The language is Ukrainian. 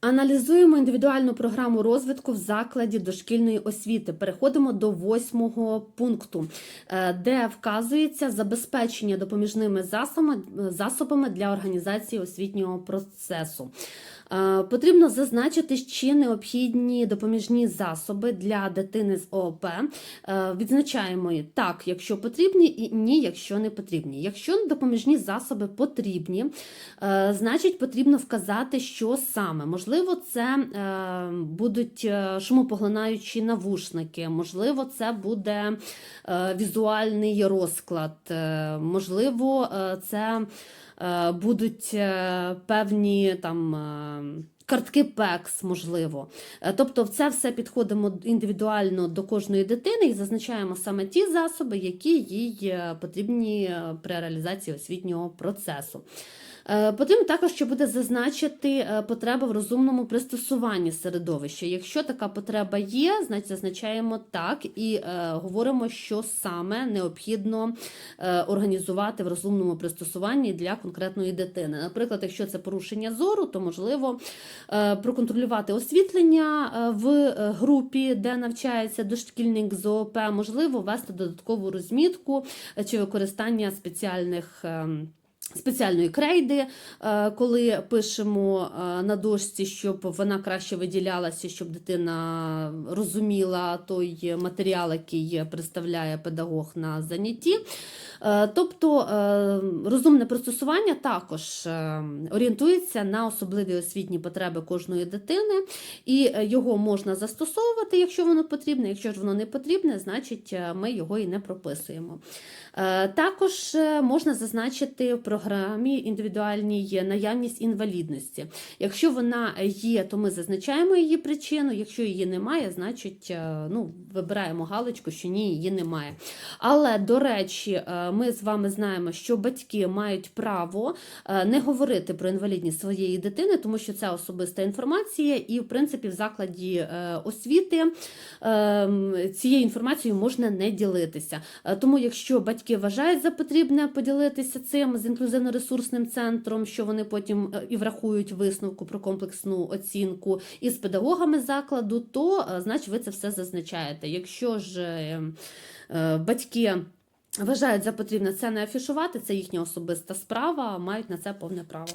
Аналізуємо індивідуальну програму розвитку в закладі дошкільної освіти. Переходимо до восьмого пункту, е, де вказується забезпечення допоміжними засобами, засобами для організації освітнього процесу. Е, Потрібно зазначити, чи необхідні допоміжні засоби для дитини з ООП. Е, Відзначаємо так, якщо потрібні, і ні, якщо не потрібні. Якщо допоміжні засоби потрібні, е, значить потрібно вказати, що саме. Можливо, це будуть шумопоглинаючі навушники, можливо, це буде візуальний розклад, можливо, це будуть певні там. Е, Картки ПЕКС, можливо. Е, Тобто, це все підходимо індивідуально до кожної дитини і зазначаємо саме ті засоби, які їй е, потрібні е, при реалізації освітнього процесу. Е, Потрібно також ще буде зазначити е, потреба в розумному пристосуванні середовища. Якщо така потреба є, значить зазначаємо так і е, говоримо, що саме необхідно організувати в розумному пристосуванні для конкретної дитини. Наприклад, якщо це порушення зору, то можливо проконтролювати освітлення в групі, де навчається дошкільник з ООП, можливо, ввести додаткову розмітку чи використання спеціальних. Спеціальної крейди, е, коли пишемо е, на дошці, щоб вона краще виділялася, щоб дитина розуміла той матеріал, який представляє педагог на занятті. Е, Тобто розумне пристосування також орієнтується на особливі освітні потреби кожної дитини, і його можна застосовувати, якщо воно потрібне. Якщо ж воно не потрібне, значить ми його і не прописуємо. Також можна зазначити в програмі індивідуальній наявність інвалідності. Якщо вона є, то ми зазначаємо її причину. Якщо її немає, значить е, ну, вибираємо галочку, що ні, її немає. Але, до речі, е, ми з вами знаємо, що батьки мають право е, не говорити про інвалідність своєї дитини, тому що це особиста інформація, і, в принципі, в закладі освіти е, цією інформацією можна не ділитися. Тому, якщо батьки вважають за потрібне поділитися цим з інклюзивно-ресурсним центром, що вони потім і врахують висновку про комплексну оцінку і з педагогами закладу, то значить ви це все зазначаєте. Якщо ж батьки вважають за потрібне це не афішувати, це їхня особиста справа, мають на це повне право.